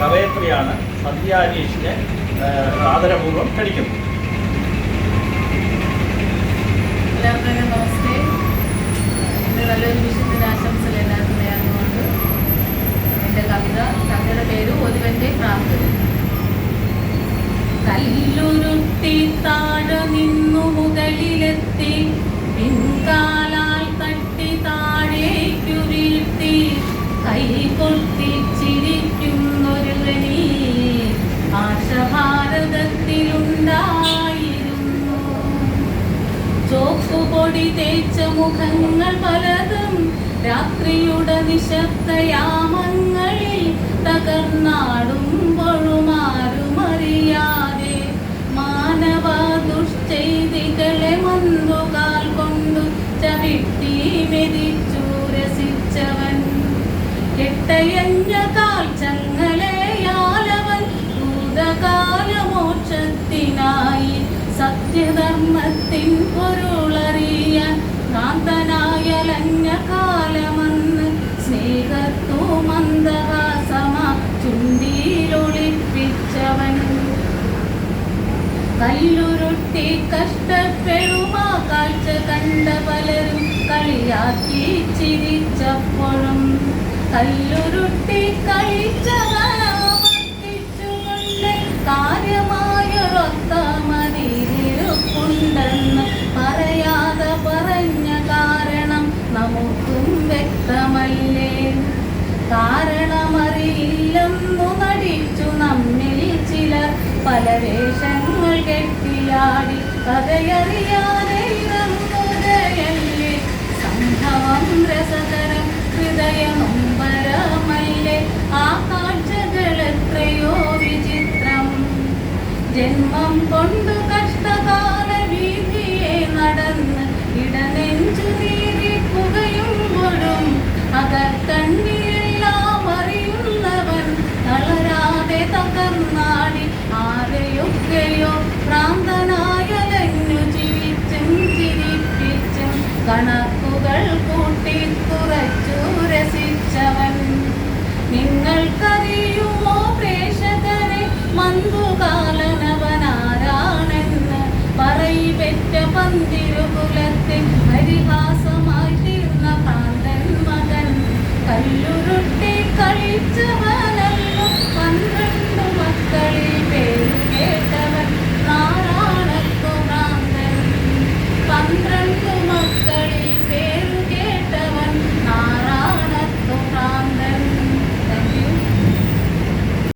കവയത്രിയാണ് സന്ധ്യ അനീഷിനെ ആദരപൂർവം ക്ഷണിക്കുന്നു എല്ലാവർക്കും ഇന്ന് നിന്നു മുകളിലെത്തി പിൻകാലാൽ തട്ടി താഴേക്കു വീഴ്ത്തി കൈ കൊട്ടി ചോക്കുപൊടി തേച്ച മുഖങ്ങൾ പലതും രാത്രിയുടെ നിശബ്ദയാമങ്ങളിൽ തകർന്നാടുമ്പോഴുമാരുമറിയാതെ മാനവ ദുഷ്ചെയ്തികളെ മന്തുകാൽ കൊണ്ടു ചവിട്ടി മെതിച്ചു രസിച്ചവൻ. കെട്ടയഞ്ഞ കാൽച്ചങ്ങളെയാലവൻ ഭൂതകാലമോക്ഷത്തിനായി സത്യധർമ്മത്തിൻ പൊരുളറിയാൻ കല്ലുരുട്ടി കഷ്ടപ്പെടുമാ കാഴ്ച കണ്ട പലരും കളിയാക്കി ചിരിച്ചപ്പോഴും കല്ലുരുട്ടി കഴിച്ച കാരണം വ്യക്തമല്ലേ? കാരണമറിയില്ലെന്നു നടിച്ചു നമ്മിൽ ചിലർ. പല വേഷങ്ങൾ കെട്ടിയാടി കഥയറിയാതെ കണക്കുകൾ കൂട്ടിക്കുറച്ചു